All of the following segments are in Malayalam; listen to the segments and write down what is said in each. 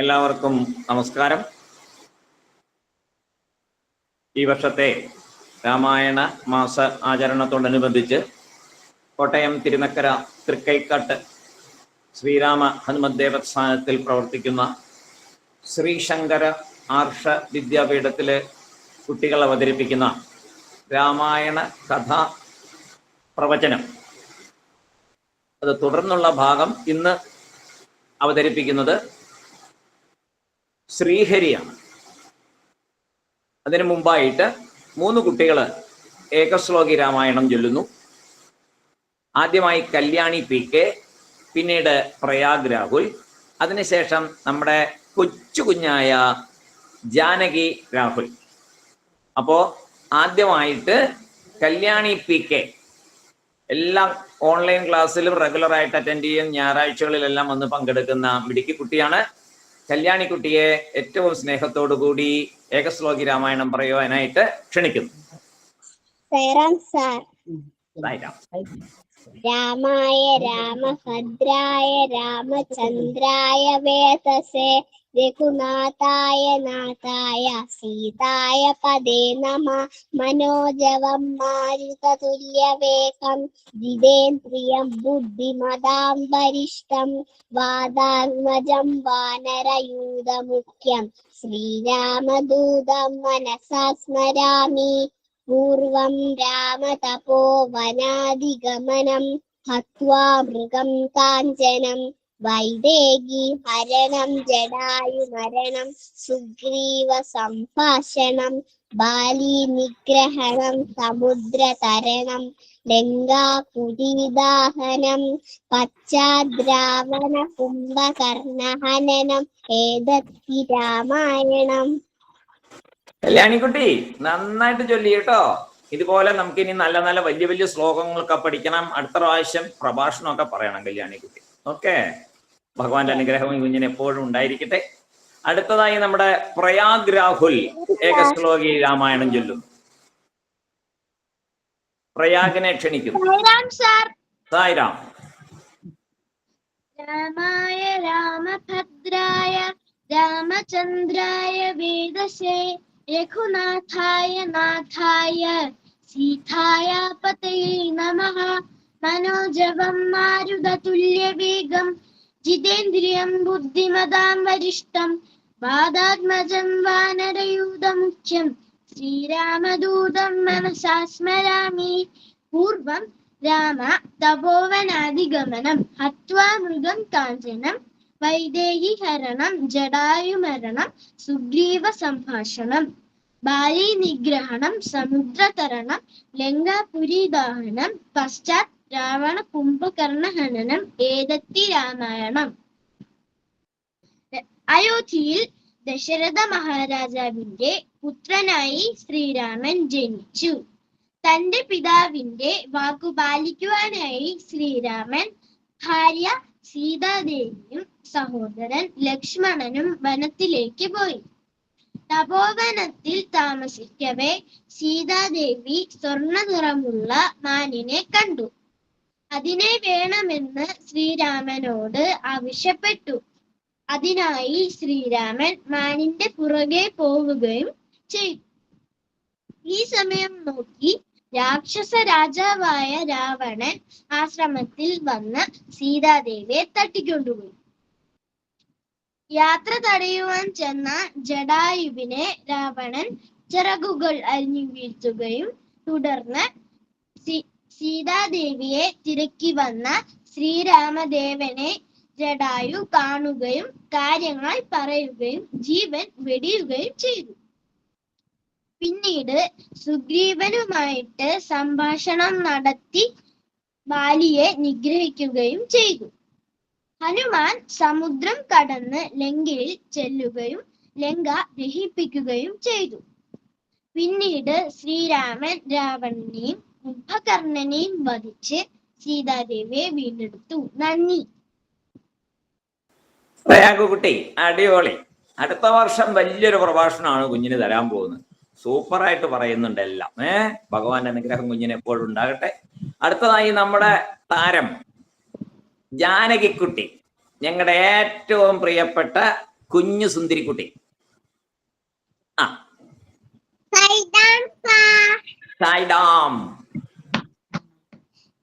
എല്ലാവർക്കും നമസ്കാരം. ഈ വർഷത്തെ രാമായണ മാസ ആചരണത്തോടനുബന്ധിച്ച് കോട്ടയം തിരുനക്കര തൃക്കൈക്കാട്ട് ശ്രീരാമ ഹനുമത് ദേവസ്ഥാനത്തിൽ പ്രവർത്തിക്കുന്ന ശ്രീശങ്കര ആർഷ വിദ്യാപീഠത്തിലെ കുട്ടികൾ അവതരിപ്പിക്കുന്ന രാമായണ കഥ പ്രവചനം. അത് തുടർന്നുള്ള ഭാഗം ഇന്ന് അവതരിപ്പിക്കുന്നത് ശ്രീഹരിയാണ്. അതിനു മുമ്പായിട്ട് മൂന്ന് കുട്ടികൾ ഏകശ്ലോകി രാമായണം ചൊല്ലുന്നു. ആദ്യമായി കല്യാണി പി കെ പിന്നീട് പ്രയാഗ് രാഹുൽ. അതിനുശേഷം നമ്മുടെ കൊച്ചു കുഞ്ഞായ ജാനകി രാഹുൽ. അപ്പോ ആദ്യമായിട്ട് കല്യാണി പി കെ എല്ലാം ഓൺലൈൻ ക്ലാസ്സിലും റെഗുലർ ആയിട്ട് അറ്റൻഡ് ചെയ്യും. ഞായറാഴ്ചകളിലെല്ലാം വന്ന് പങ്കെടുക്കുന്ന മിടുക്കി കുട്ടിയാണ്. കല്യാണിക്കുട്ടിയെ ഏറ്റവും സ്നേഹത്തോടു കൂടി ഏകശ്ലോകി രാമായണം പറയുവാനായിട്ട് ക്ഷണിക്കുന്നു. രാമായ രാമഭദ്രായ രാമചന്ദ്രായ വേതസേ രഘുനാഥായ നാഥായ സീതായ പദേ നമ. മനോജവം മാരുതതുല്യവേഗം ജിതേന്ദ്രിയം ബുദ്ധിമതാം വരിഷ്ടം. വാദാത്മജം വാനരയൂതമുഖ്യം. ശ്രീരാമദൂതം മനസാ സ്മരാമി പൂർവം രാമതപോവനാദിഗമനം ഹത്വാ മൃഗം കാഞ്ചനം. വൈദേഹി ഹരണം ജടായുമരണം സുഗ്രീവ സംഭാഷണം ബാലി നിഗ്രഹണം സമുദ്ര സമുദ്രതരണം ലങ്കാപുരീദാഹനം പശ്ചാദ്രാവണ കുംഭകർണഹനനം ഏതത്തി രാമായണം. കല്യാണിക്കുട്ടി നന്നായിട്ട് ചൊല്ലി കേട്ടോ. ഇതുപോലെ നമുക്ക് ഇനി നല്ല നല്ല വലിയ വലിയ ശ്ലോകങ്ങളൊക്കെ പഠിക്കണം. അടുത്ത പ്രാവശ്യം പ്രഭാഷണമൊക്കെ പറയണം കല്യാണിക്കുട്ടി. ഓക്കെ? ഭഗവാന്റെ അനുഗ്രഹവും ഈ കുഞ്ഞിന് എപ്പോഴും ഉണ്ടായിരിക്കട്ടെ. അടുത്തതായി നമ്മുടെ പ്രയാഗ് രാഹുൽ ഏകശ്ലോകി രാമായണം ചൊല്ലും. പ്രയാഗിനെ ക്ഷണിക്കുന്നു. സായിരാം രാമായ രാമഭദ്രായ രാമചന്ദ്രായ വേദശേ രഘുനാഥായ നാഥായ സീതായ പതയേ നമ. മനോജവം മാരുതതുല്യവേഗം ജിതേന്ദ്രിയം ബുദ്ധിമതാം വരിഷ്ടം വാദാത്മജം വാനരയൂതമുഖ്യം ശ്രീരാമദൂതം മനസാ സ്മരാമി പൂർവം രാമ തപോവനാദിഗമനം ഹത്വാ മൃഗം കാഞ്ചനം വൈദേഹി ഹരണം ജടായുമരണം സുഗ്രീവ സംഭാഷണം ബാലി നിഗ്രഹണം സമുദ്രതരണം ലങ്കാപുരീദാഹനം പശ്ചാത് രാവണ കുംഭകർണ ഹനനം ഏതത്തി രാമായണം. അയോധ്യയിൽ ദശരഥ മഹാരാജാവിന്റെ പുത്രനായി ശ്രീരാമൻ ജനിച്ചു. തന്റെ പിതാവിന്റെ വാക്കു പാലിക്കുവാനായി ശ്രീരാമൻ ഭാര്യ സീതാദേവിയും സഹോദരൻ ലക്ഷ്മണനും വനത്തിലേക്ക് പോയി. തപോവനത്തിൽ താമസിക്കവേ സീതാദേവി സ്വർണ നിറമുള്ള മാനിനെ കണ്ടു. അതിനെ വേണമെന്ന് ശ്രീരാമനോട് ആവശ്യപ്പെട്ടു. അതിനായി ശ്രീരാമൻ മാനിന്റെ പുറകെ പോവുകയും ചെയ്തു. ഈ സമയം നോക്കി രാക്ഷസ രാജാവായ രാവണൻ ആശ്രമത്തിൽ വന്ന് സീതാദേവിയെ തട്ടിക്കൊണ്ടുപോയി. യാത്ര തടയുവാൻ ചെന്ന ജഡായുവിനെ രാവണൻ ചിറകുകൾ അരിഞ്ഞു വീഴ്ത്തുകയും തുടർന്ന് സീതാദേവിയെ തിരക്കി വന്ന ശ്രീരാമദേവനെ ജഡായു കാണുകയും കാര്യങ്ങൾ പറയുകയും ജീവൻ വെടിയുകയും ചെയ്തു. പിന്നീട് സുഗ്രീവനുമായിട്ട് സംഭാഷണം നടത്തി ബാലിയെ നിഗ്രഹിക്കുകയും ചെയ്തു. ഹനുമാൻ സമുദ്രം കടന്ന് ലങ്കയിൽ ചെല്ലുകയും ലങ്ക ദഹിപ്പിക്കുകയും ചെയ്തു. പിന്നീട് ശ്രീരാമൻ രാവണനെയും കുംഭകർണനെയും വധിച്ച് സീതാദേവിയെ വീണ്ടെടുത്തു. നന്ദി. കുട്ടി അടിപൊളി. അടുത്ത വർഷം വലിയൊരു പ്രഭാഷണമാണ് കുഞ്ഞിന് തരാൻ പോകുന്നത്. സൂപ്പറായിട്ട് പറയുന്നുണ്ട് എല്ലാം. ഏ ഭഗവാന്റെ അനുഗ്രഹം കുഞ്ഞിന് എപ്പോഴും ഉണ്ടാകട്ടെ. അടുത്തതായി നമ്മുടെ താരം ജാനകിക്കുട്ടി. ഞങ്ങളുടെ ഏറ്റവും പ്രിയപ്പെട്ട കുഞ്ഞു സുന്ദരിക്കുട്ടി. ആ. സായിഡാം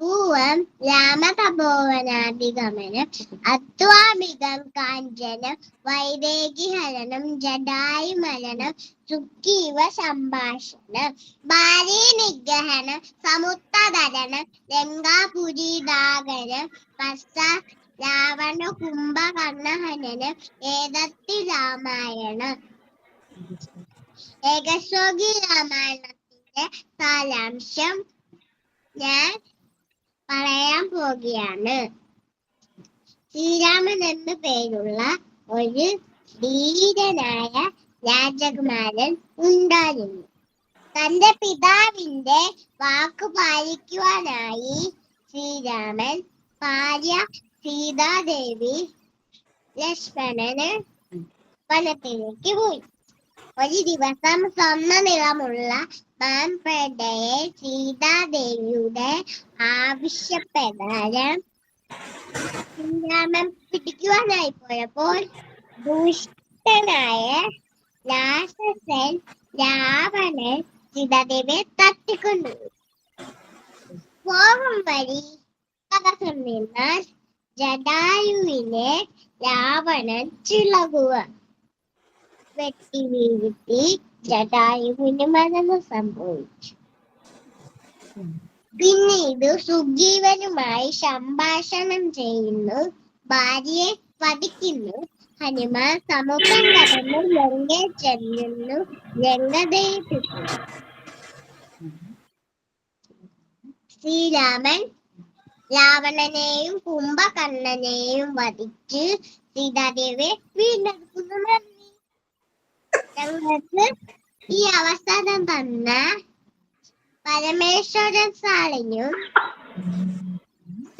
പൂവം രാമതപോവനാധിഗമനം അത്വാമികം കാഞ്ചനം വൈദേകിഹരണം ജഡായുമരണം സുഖീവ സംഭാഷണം ഭാര്യ നിഗ്രഹണം സമുത്തതരണം ലങ്കാപുരീദാകരം പശ്ച രാവണ കുംഭകർണഹനനം ഏതത്തി രാമായണം? ഏകശ്ലോകി രാമായണത്തിന്റെ സാരാംശം ഞാൻ പറയാൻ പോകുകയാണ് ശ്രീരാമൻ എന്ന പേരുള്ള ഒരു ധീരനായ രാജകുമാരൻ ഉണ്ടായിരുന്നു. തന്റെ പിതാവിന്റെ വാക്കു പാലിക്കുവാനായി ശ്രീരാമൻ ഭാര്യ സീതാദേവി ലക്ഷ്മണന് വനത്തിലേക്ക് പോയി. ഒരു ദിവസം സ്വർണ നിറമുള്ള മാൻപേടയെ സീതാദേവിയുടെ ആവശ്യപ്രകാരം ശ്രീരാമൻ പിടിക്കുവാനായി പോയപ്പോൾ ദുഷ്ടനായ രാക്ഷസൻ രാവണൻ സീതാദേവിയെ തട്ടിക്കൊണ്ടു കോപം വഴി തടസ്സം നിന്നാൽ ജടായുവിനെ രാവണൻ ചിളകുക. വെട്ടി വീഴ്ത്തി ജടായുവിന് മരണം സംഭവിച്ചു. പിന്നീട് സുഗ്രീവനുമായി സംഭാഷണം ചെയ്യുന്നു. ഭാര്യയെ വധിക്കുന്നു. ഹനുമാൻ സമുദ്രം കടന്ന് ലങ്കയിൽ ചെല്ലുന്നു. ലങ്കതയിപ്പിക്കുന്നു ശ്രീരാമൻ രാവണനെയും കുംഭകർണനെയും വധിച്ച് സീതാദേവിയെ വീണ്ടെടുക്കുന്നു. ഞങ്ങൾക്ക് ഈ അവസാനം തന്ന പരമേശ്വരൻ സാറിനും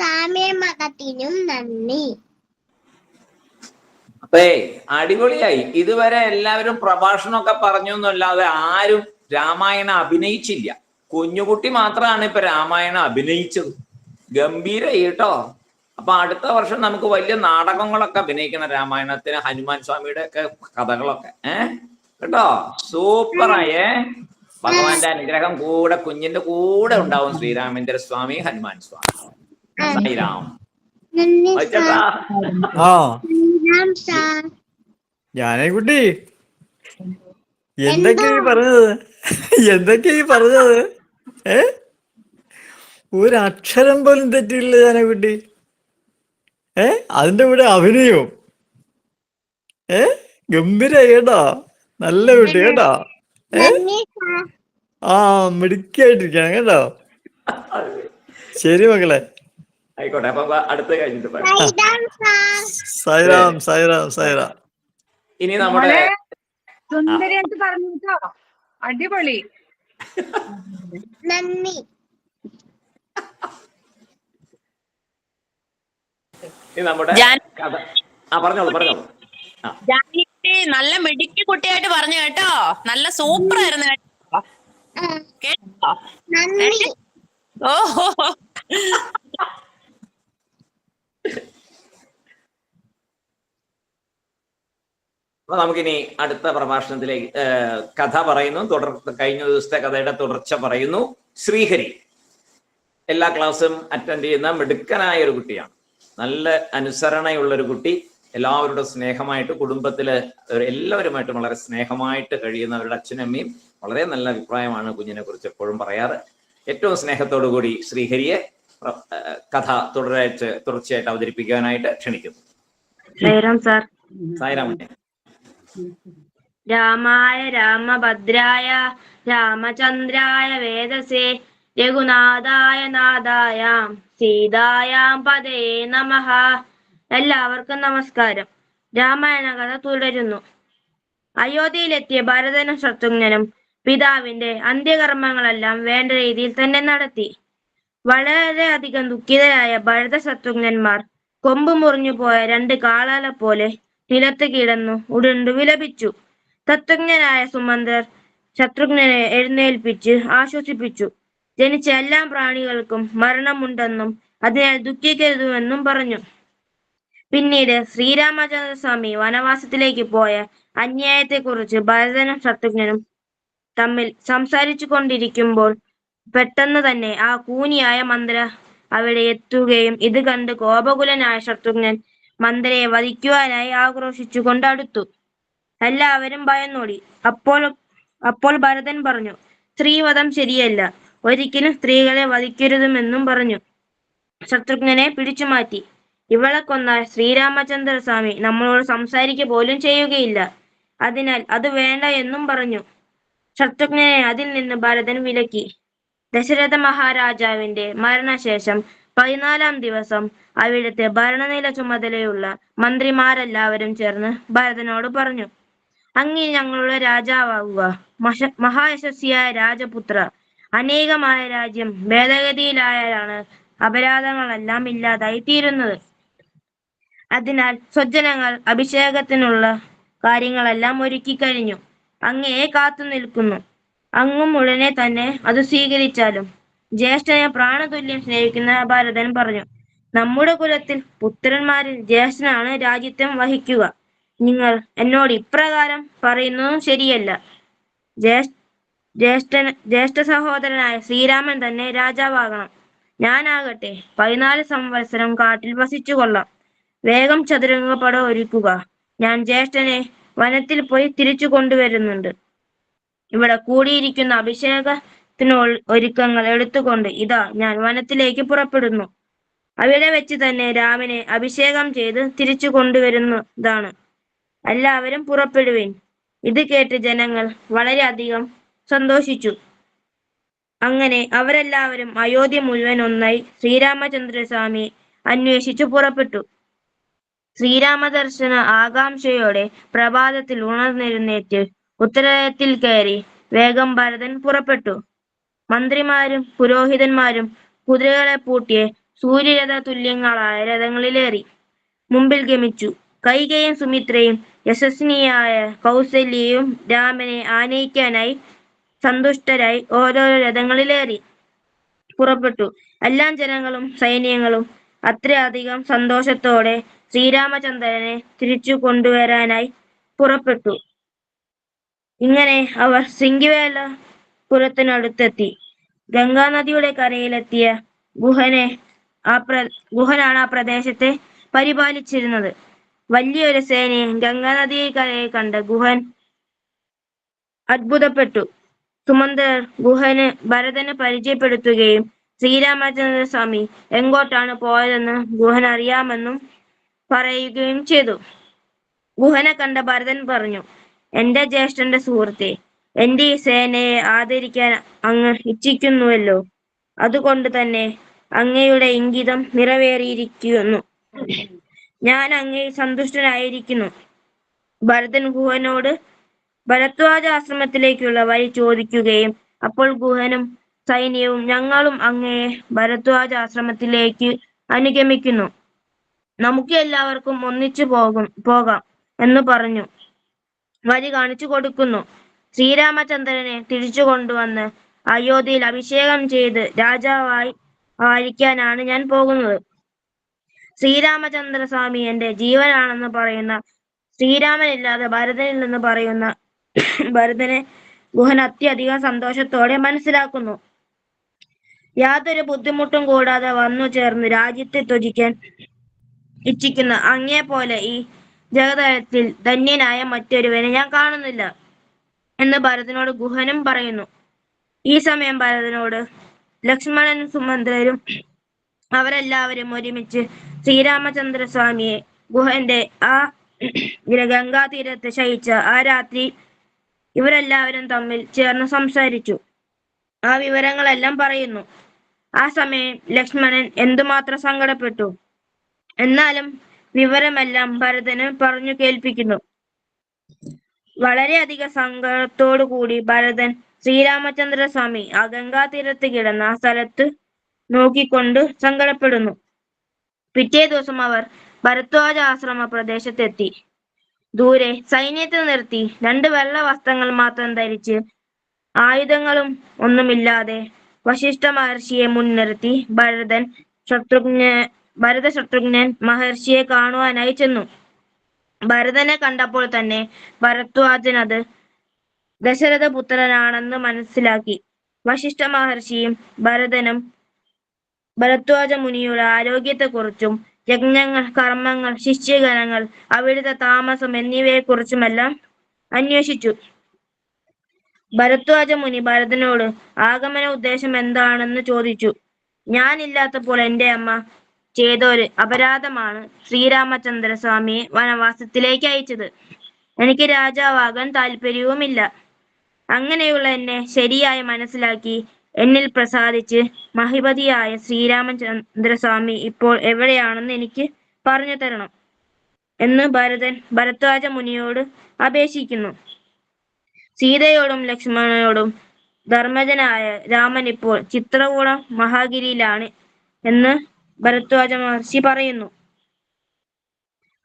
സാമ്യ നന്ദി. അപ്പേ അടിപൊളിയായി. ഇതുവരെ എല്ലാവരും പ്രഭാഷണമൊക്കെ പറഞ്ഞു എന്നല്ലാതെ ആരും രാമായണം അഭിനയിച്ചില്ല. കുഞ്ഞുകുട്ടി മാത്രമാണ് ഇപ്പൊ രാമായണം അഭിനയിച്ചത്. ഗംഭീര കേട്ടോ. അപ്പൊ അടുത്ത വർഷം നമുക്ക് വലിയ നാടകങ്ങളൊക്കെ അഭിനയിക്കണം രാമായണത്തിന് ഹനുമാൻ സ്വാമിയുടെ ഒക്കെ കഥകളൊക്കെ. ഏഹ് കേട്ടോ? സൂപ്പറായേ. ഭഗവാന്റെ അനുഗ്രഹം കൂടെ കുഞ്ഞിന്റെ കൂടെ ഉണ്ടാവും ശ്രീരാമേന്ദ്ര സ്വാമി ഹനുമാൻ സ്വാമി. ശ്രീരാം. ഞാനേ കുട്ടി. എന്തൊക്കെയാ ഈ പറഞ്ഞത്? എന്തൊക്കെയാ ഈ പറഞ്ഞത്? ഏ? ഒരക്ഷരം പോലും പോലും തെറ്റിയില്ല ജാനകുട്ടി ഏ? അതിന്റെ കൂടെ അഭിനയവും. ഏ? ഗംഭീരായി കേട്ടോ. നല്ല കുട്ടി. കേട്ടോ ആ മിടുക്കായിട്ടിരിക്കാണ് കേട്ടോ. ശരി മക്കളെ. ആയിക്കോട്ടെ അപ്പൊ അടുത്ത കഴിഞ്ഞിട്ട് സായിറാം സായിറാം സായിറാം ഇനി നമ്മുടെ സുന്ദരിയായിട്ട് പറഞ്ഞു കേട്ടോ. അടിപൊളി. നന്ദി. നമ്മുടെ ആ പറഞ്ഞോളൂ പറഞ്ഞോളൂ. ആ. നല്ല മിടുക്കി കുട്ടിയായിട്ട് പറഞ്ഞു കേട്ടോ. നല്ല സൂപ്പർ ആയിരുന്നു കേട്ടോ. കേട്ടോ? ഓഹോ. അപ്പൊ നമുക്കിനി അടുത്ത പ്രഭാഷണത്തിലേക്ക് കഥ പറയുന്നു. തുടർ കഴിഞ്ഞ ദിവസത്തെ കഥയുടെ തുടർച്ച പറയുന്നു. ശ്രീഹരി. എല്ലാ ക്ലാസ്സും അറ്റൻഡ് ചെയ്യുന്ന മിടുക്കനായ ഒരു കുട്ടിയാണ്. നല്ല അനുസരണയുള്ള ഒരു കുട്ടി. എല്ലാവരുടെ സ്നേഹമായിട്ട് കുടുംബത്തിലെ എല്ലാവരുമായിട്ട് വളരെ സ്നേഹമായിട്ട് കഴിയുന്ന അവരുടെ അച്ഛനും അമ്മയും വളരെ നല്ല അഭിപ്രായമാണ് കുഞ്ഞിനെ കുറിച്ച് എപ്പോഴും പറയാറ്. ഏറ്റവും സ്നേഹത്തോടു കൂടി ശ്രീഹരിയെ കഥ തുടരായിട്ട് തുടർച്ചയായിട്ട് അവതരിപ്പിക്കാനായിട്ട് ക്ഷണിക്കുന്നു. രാമായ രാമഭദ്രായ രാമചന്ദ്രായ വേദസേ രഘുനാഥായ നാഥായാം സീതായാം പദേ നമഃ എല്ലാവർക്കും നമസ്കാരം. രാമായണ കഥ തുടരുന്നു. അയോധ്യയിലെത്തിയ ഭരതനും ശത്രുഘ്നനും പിതാവിന്റെ അന്ത്യകർമ്മങ്ങളെല്ലാം വേണ്ട രീതിയിൽ തന്നെ നടത്തി. വളരെയധികം ദുഃഖിതരായ ഭരത ശത്രുഘ്നന്മാർ കൊമ്പ് മുറിഞ്ഞു പോയ രണ്ട് കാളാലെ പോലെ നിലത്ത് കിടന്നു ഉരുണ്ടു വിലപിച്ചു. തത്വജ്ഞനായ സുമന്ത്രർ ശത്രുഘ്നനെ എഴുന്നേൽപ്പിച്ച് ആശ്വസിപ്പിച്ചു. ജനിച്ച എല്ലാ പ്രാണികൾക്കും മരണമുണ്ടെന്നും അതിനാൽ ദുഃഖിക്കരുതുമെന്നും പറഞ്ഞു. പിന്നീട് ശ്രീരാമചന്ദ്രസ്വാമി വനവാസത്തിലേക്ക് പോയ അന്യായത്തെക്കുറിച്ച് ഭരതനും ശത്രുഘ്നനും തമ്മിൽ സംസാരിച്ചു കൊണ്ടിരിക്കുമ്പോൾ പെട്ടെന്ന് തന്നെ ആ കൂനിയായ മന്ത്ര അവിടെ എത്തുകയും ഇത് കണ്ട് കോപകുലനായ ശത്രുഘ്നൻ മന്ത്രയെ വധിക്കുവാനായി ആക്രോശിച്ചു കൊണ്ടടുത്തു. എല്ലാവരും ഭയന്നോടി. അപ്പോൾ അപ്പോൾ ഭരതൻ പറഞ്ഞു സ്ത്രീവധം ശരിയല്ല. ഒരിക്കലും സ്ത്രീകളെ വധിക്കരുതുമെന്നും പറഞ്ഞു ശത്രുഘ്നനെ പിടിച്ചു മാറ്റി ഇവളെ കൊന്നാൽ ശ്രീരാമചന്ദ്രസ്വാമി നമ്മളോട് സംസാരിക്കുക പോലും ചെയ്യുകയില്ല. അതിനാൽ അത് വേണ്ട എന്നും പറഞ്ഞു. ശത്രുഘ്നെ അതിൽ നിന്ന് ഭരതൻ വിലക്കി. ദശരഥ മഹാരാജാവിന്റെ മരണശേഷം പതിനാലാം ദിവസം അവിടുത്തെ ഭരണനില ചുമതലയുള്ള മന്ത്രിമാരെല്ലാവരും ചേർന്ന് ഭരതനോട് പറഞ്ഞു അങ്ങി ഞങ്ങളുടെ രാജാവാകുക മഹ മഹായശസ്വിയായ രാജപുത്ര. അനേകമായ രാജ്യം ഭേദഗതിയിലായാലാണ് അപരാധങ്ങളെല്ലാം ഇല്ലാതായി തീരുന്നത് അതിനാൽ സ്വജനങ്ങൾ അഭിഷേകത്തിനുള്ള കാര്യങ്ങളെല്ലാം ഒരുക്കി കഴിഞ്ഞു അങ്ങേ കാത്തു നിൽക്കുന്നു. അങ്ങും ഉടനെ തന്നെ അത് സ്വീകരിച്ചാലും ജ്യേഷ്ഠനെ പ്രാണതുല്യം സ്നേഹിക്കുന്ന ഭരതൻ പറഞ്ഞു നമ്മുടെ കുലത്തിൽ പുത്രന്മാരിൽ ജ്യേഷ്ഠനാണ് രാജ്യത്വം വഹിക്കുക. നിങ്ങൾ എന്നോട് ഇപ്രകാരം പറയുന്നതും ശരിയല്ല. ജ്യേഷ്ഠ ജ്യേഷ്ഠ ജ്യേഷ്ഠ സഹോദരനായ ശ്രീരാമൻ തന്നെ രാജാവാകണം. ഞാനാകട്ടെ പതിനാല് സംവത്സരം കാട്ടിൽ വസിച്ചു കൊള്ളാം വേഗം ചതുരംഗപ്പടം ഒരുക്കുക. ഞാൻ ജ്യേഷ്ഠനെ വനത്തിൽ പോയി തിരിച്ചു കൊണ്ടുവരുന്നുണ്ട്. ഇവിടെ കൂടിയിരിക്കുന്ന അഭിഷേകത്തിന് ഒരുക്കങ്ങൾ എടുത്തുകൊണ്ട് ഇതാ ഞാൻ വനത്തിലേക്ക് പുറപ്പെടുന്നു. അവിടെ വെച്ച് തന്നെ രാമനെ അഭിഷേകം ചെയ്ത് തിരിച്ചു കൊണ്ടുവരുന്നതാണ്. എല്ലാവരും പുറപ്പെടുവിൻ. ഇത് കേട്ട് ജനങ്ങൾ വളരെയധികം സന്തോഷിച്ചു. അങ്ങനെ അവരെല്ലാവരും അയോധ്യ മുഴുവൻ ഒന്നായി ശ്രീരാമചന്ദ്രസ്വാമി അന്വേഷിച്ചു പുറപ്പെട്ടു. ശ്രീരാമദർശന ആകാംക്ഷയോടെ പ്രഭാതത്തിൽ ഉണർന്നെഴുന്നേറ്റ് ഉത്തരത്തിൽ കയറി വേഗം ഭരതൻ പുറപ്പെട്ടു. മന്ത്രിമാരും പുരോഹിതന്മാരും കുതിരകളെ പൂട്ടിയ സൂര്യരഥ തുല്യങ്ങളായ രഥങ്ങളിലേറി. മുമ്പിൽ ഗമിച്ചു. കൈകയും സുമിത്രയും യശസ്വിനിയായ കൗസല്യയും രാമനെ ആനയിക്കാനായി സന്തുഷ്ടരായി ഓരോരോ രഥങ്ങളിലേറി പുറപ്പെട്ടു. എല്ലാ ജനങ്ങളും സൈന്യങ്ങളും അത്രയധികം സന്തോഷത്തോടെ ശ്രീരാമചന്ദ്രനെ തിരിച്ചു കൊണ്ടുവരാനായി പുറപ്പെട്ടു. ഇങ്ങനെ അവർ ശൃംഗിവേല പുരത്തിനടുത്തെത്തി. ഗംഗാനദിയുടെ കരയിലെത്തിയ ഗുഹനെ ആ പ്ര ഗുഹനാണ് ആ പ്രദേശത്തെ പരിപാലിച്ചിരുന്നത്. വലിയൊരു സേനയെ ഗംഗാനദിയെ കരയെ കണ്ട ഗുഹൻ അത്ഭുതപ്പെട്ടു. സുമന്ത്രർ ഗുഹന് ഭരതന് പരിചയപ്പെടുത്തുകയും ശ്രീരാമചന്ദ്രസ്വാമി എങ്ങോട്ടാണ് പോയതെന്ന് ഗുഹൻ അറിയാമെന്നും പറയുകയും ചെയ്തു. ഗുഹനെ കണ്ട ഭരതൻ പറഞ്ഞു എന്റെ ജ്യേഷ്ഠന്റെ സുഹൃത്തെ എന്റെ ഈ സേനയെ ആദരിക്കാൻ അങ്ങ് ഇച്ഛിക്കുന്നുവല്ലോ. അതുകൊണ്ട് തന്നെ അങ്ങയുടെ ഇംഗിതം നിറവേറിയിരിക്കുന്നു. ഞാൻ അങ്ങേ സന്തുഷ്ടനായിരിക്കുന്നു. ഭരതൻ ഗുഹനോട് ഭരദ്വാജ ആശ്രമത്തിലേക്കുള്ള വഴി ചോദിക്കുകയും അപ്പോൾ ഗുഹനും സൈന്യവും ഞങ്ങളും അങ്ങയെ ഭരദ്വാജ ആശ്രമത്തിലേക്ക് അനുഗമിക്കുന്നു. നമുക്ക് എല്ലാവർക്കും ഒന്നിച്ചു പോകും പോകാം എന്ന് പറഞ്ഞു. വഴി കാണിച്ചു കൊടുക്കുന്നു. ശ്രീരാമചന്ദ്രനെ തിരിച്ചു കൊണ്ടുവന്ന് അയോധ്യയിൽ അഭിഷേകം ചെയ്ത് രാജാവായി ആയിരിക്കാനാണ് ഞാൻ പോകുന്നത്. ശ്രീരാമചന്ദ്ര സ്വാമി എന്റെ ജീവനാണെന്ന് പറയുന്ന ശ്രീരാമനില്ലാതെ ഭരതനിൽ നിന്ന് പറയുന്ന ഭരതനെ ഗുഹൻ അത്യധികം സന്തോഷത്തോടെ മനസ്സിലാക്കുന്നു. യാതൊരു ബുദ്ധിമുട്ടും കൂടാതെ വന്നു ചേർന്ന് രാജ്യത്തെ ത്യജിക്കാൻ ഇച്ഛിക്കുന്ന അങ്ങേ പോലെ ഈ ജഗതലത്തിൽ ധന്യനായ മറ്റൊരുവനെ ഞാൻ കാണുന്നില്ല എന്ന് ഭരതനോട് ഗുഹനും പറയുന്നു. ഈ സമയം ഭരതനോട് ലക്ഷ്മണനും സുമന്ത്രരും അവരെല്ലാവരും ഒരുമിച്ച് ശ്രീരാമചന്ദ്ര സ്വാമിയെ ഗുഹന്റെ ആ ഗംഗാ തീരത്ത് ശയിച്ച ആ രാത്രി ഇവരെല്ലാവരും തമ്മിൽ ചേർന്ന് സംസാരിച്ചു. ആ വിവരങ്ങളെല്ലാം പറയുന്നു. ആ സമയം ലക്ഷ്മണൻ എന്തുമാത്രം സങ്കടപ്പെട്ടു? എന്നാലും വിവരമെല്ലാം ഭരതന് പറഞ്ഞു കേൾപ്പിക്കുന്നു. വളരെയധികം സങ്കടത്തോടു കൂടി ഭരതൻ ശ്രീരാമചന്ദ്ര സ്വാമി ആ ഗംഗാ തീരത്ത് കിടന്ന ആ സ്ഥലത്ത് നോക്കിക്കൊണ്ട് സങ്കടപ്പെടുന്നു. പിറ്റേ ദിവസം അവർ ഭരദ്വാജ ആശ്രമ പ്രദേശത്തെത്തി. ദൂരെ സൈന്യത്തെ നിർത്തി രണ്ട് വെള്ള വസ്ത്രങ്ങൾ മാത്രം ധരിച്ച് ആയുധങ്ങളും ഒന്നുമില്ലാതെ വശിഷ്ഠ മഹർഷിയെ മുൻനിർത്തി ഭരതൻ ശത്രുഘ്ന ഭരത ശത്രുഘ്നൻ മഹർഷിയെ കാണുവാനായി ചെന്നു. ഭരതനെ കണ്ടപ്പോൾ തന്നെ ഭരദ്വാജൻ അത് ദശരഥ പുത്രനാണെന്ന് മനസ്സിലാക്കി. വശിഷ്ഠ മഹർഷിയും ഭരതനും ഭരദ്വാജ മുനിയുടെ ആരോഗ്യത്തെക്കുറിച്ചും യജ്ഞങ്ങൾ കർമ്മങ്ങൾ ശിഷ്യഗണങ്ങൾ അവിടുത്തെ താമസം എന്നിവയെക്കുറിച്ചുമെല്ലാം അന്വേഷിച്ചു. ഭരദ്വാജ മുനി ഭരതനോട് ആഗമന ഉദ്ദേശം എന്താണെന്ന് ചോദിച്ചു. ഞാനില്ലാത്തപ്പോൾ എന്റെ അമ്മ ചെയ്തൊരു അപരാധമാണ് ശ്രീരാമചന്ദ്ര സ്വാമിയെ വനവാസത്തിലേക്ക് അയച്ചത്. എനിക്ക് രാജാവാകാൻ താല്പര്യവുമില്ല. അങ്ങനെയുള്ള എന്നെ ശരിയായി മനസ്സിലാക്കി എന്നിൽ പ്രസാദിച്ച് മഹിപതിയായ ശ്രീരാമചന്ദ്രസ്വാമി ഇപ്പോൾ എവിടെയാണെന്ന് എനിക്ക് പറഞ്ഞു തരണം എന്ന് ഭരതൻ ഭരദ്വാജ മുനിയോട് അപേക്ഷിക്കുന്നു. സീതയോടും ലക്ഷ്മണനോടും ധർമ്മജനായ രാമൻ ഇപ്പോൾ ചിത്രകൂടം മഹാഗിരിയിലാണ് എന്ന് ഭരദ്വാജ മഹർഷി പറയുന്നു.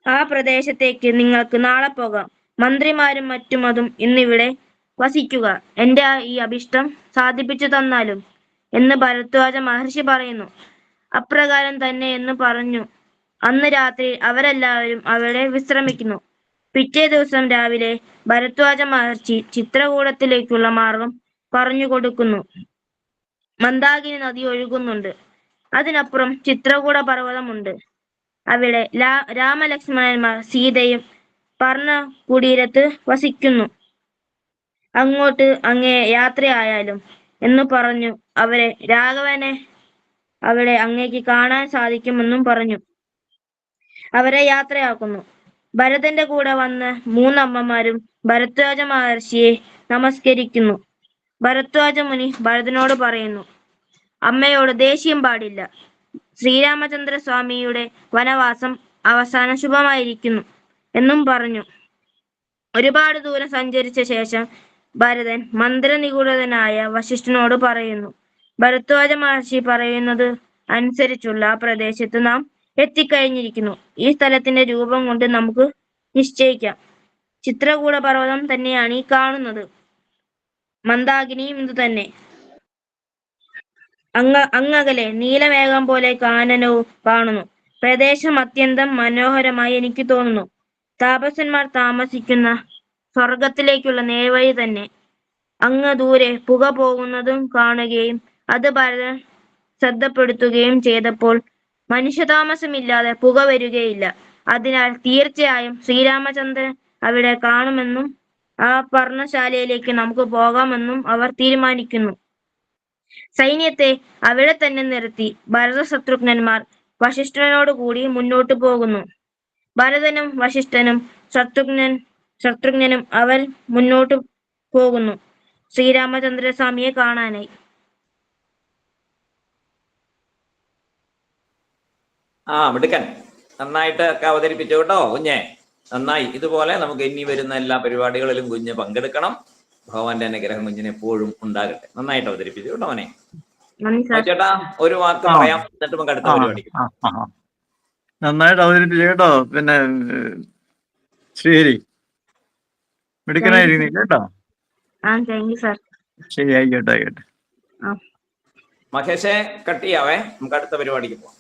ആ പ്രദേശത്തേക്ക് നിങ്ങൾക്ക് നാളെ പോകാം. മന്ത്രിമാരും മറ്റും അതും ഇന്നിവിടെ വസിക്കുക. എന്റെ ഈ അഭിഷ്ടം സാധിപ്പിച്ചു തന്നാലും എന്ന് ഭരദ്വാജ മഹർഷി പറയുന്നു. അപ്രകാരം തന്നെ എന്ന് പറഞ്ഞു. അന്ന് രാത്രി അവരെല്ലാവരും അവിടെ വിശ്രമിക്കുന്നു. പിറ്റേ ദിവസം രാവിലെ ഭരദ്വാജ മഹർഷി ചിത്രകൂടത്തിലേക്കുള്ള മാർഗം പറഞ്ഞു കൊടുക്കുന്നു. മന്ദാകിനി നദി ഒഴുകുന്നുണ്ട്. അതിനപ്പുറം ചിത്രകൂട പർവതമുണ്ട്. അവിടെ ലാ രാമലക്ഷ്മണന്മാർ സീതയും പർണ കുടീരത്ത് വസിക്കുന്നു. അങ്ങോട്ട് അങ്ങേ യാത്രയായാലും എന്ന് പറഞ്ഞു അവരെ രാഘവനെ അവിടെ അങ്ങേക്ക് കാണാൻ സാധിക്കുമെന്നും പറഞ്ഞു. അവരെ യാത്രയാക്കുന്നു. ഭരതന്റെ കൂടെ വന്ന് മൂന്നമ്മമാരും ഭരദ്വാജ മഹർഷിയെ നമസ്കരിക്കുന്നു. ഭരദ്വാജ മുനി ഭരതനോട് പറയുന്നു അമ്മയോട് ദേഷ്യം പാടില്ല. ശ്രീരാമചന്ദ്ര സ്വാമിയുടെ വനവാസം അവസാന ശുഭമായിരിക്കുന്നു എന്നും പറഞ്ഞു. ഒരുപാട് ദൂരം സഞ്ചരിച്ച ശേഷം ഭരതൻ മന്ത്രനിഗൂഢനായ വശിഷ്ഠനോട് പറയുന്നു ഭരത്വാജ മഹർഷി പറയുന്നത് അനുസരിച്ചുള്ള ആ പ്രദേശത്ത് നാം എത്തിക്കഴിഞ്ഞിരിക്കുന്നു. ഈ സ്ഥലത്തിന്റെ രൂപം കൊണ്ട് നമുക്ക് നിശ്ചയിക്കാം. ചിത്രകൂട പർവതം തന്നെയാണ് ഈ കാണുന്നത്. മന്ദാകിനിയും ഇത് തന്നെ അങ്ങ അങ്ങകലെ നീലമേഘം പോലെ കാനനവും കാണുന്നു. പ്രദേശം അത്യന്തം മനോഹരമായി എനിക്ക് തോന്നുന്നു. താപസന്മാർ താമസിക്കുന്ന സ്വർഗത്തിലേക്കുള്ള നേർവഴി തന്നെ. അങ്ങ് ദൂരെ പുക പോകുന്നതും കാണുകയും അത് ഭരതൻ ശ്രദ്ധപ്പെടുത്തുകയും ചെയ്തപ്പോൾ മനുഷ്യതാമസമില്ലാതെ പുക വരികയില്ല. അതിനാൽ തീർച്ചയായും ശ്രീരാമചന്ദ്രൻ അവിടെ കാണുമെന്നും ആ പർണശാലയിലേക്ക് നമുക്ക് പോകാമെന്നും അവർ തീരുമാനിക്കുന്നു. സൈന്യത്തെ അവിടെ തന്നെ നിർത്തി ഭരതശത്രുഘ്നന്മാർ വശിഷ്ഠനോട് കൂടി മുന്നോട്ടു പോകുന്നു. ഭരതനും വശിഷ്ഠനും ശത്രുഘ്നൻ ശത്രുഘ്നനും അവർ മുന്നോട്ടു പോകുന്നു. ശ്രീരാമചന്ദ്രസ്വാമിയെ കാണാനായി. ആ മിടുക്കൻ. നന്നായിട്ട് ഒക്കെ അവതരിപ്പിച്ചു കേട്ടോ കുഞ്ഞെ. നന്നായി. ഇതുപോലെ നമുക്ക് ഇനി വരുന്ന എല്ലാ പരിപാടികളിലും കുഞ്ഞ് പങ്കെടുക്കണം. ഭഗവാന്റെ അനുഗ്രഹം കുഞ്ഞിന് എപ്പോഴും ഉണ്ടാകട്ടെ. നന്നായിട്ട് അവതരിപ്പിച്ചു കേട്ടോ അവനെ നന്ദി സാർ. ചേട്ടാ ഒരു വാക്ക്. പറയാം എന്നിട്ട് നമുക്ക് അടുത്ത പരിപാടിക്ക് ആ, ആ, ആ. നന്നായിട്ട് അവതരിപ്പിച്ചു കേട്ടോ. പിന്നെ ശരി ശ്രീഹരി മിടുക്കനായിരിക്കുന്നു കേട്ടോ. ശരി ആയിക്കോട്ടെ ആയിക്കോട്ടെ. മഹേഷെ കട്ട് ചെയ്യാവേ. നമുക്ക് അടുത്ത പരിപാടിക്ക് പോവാം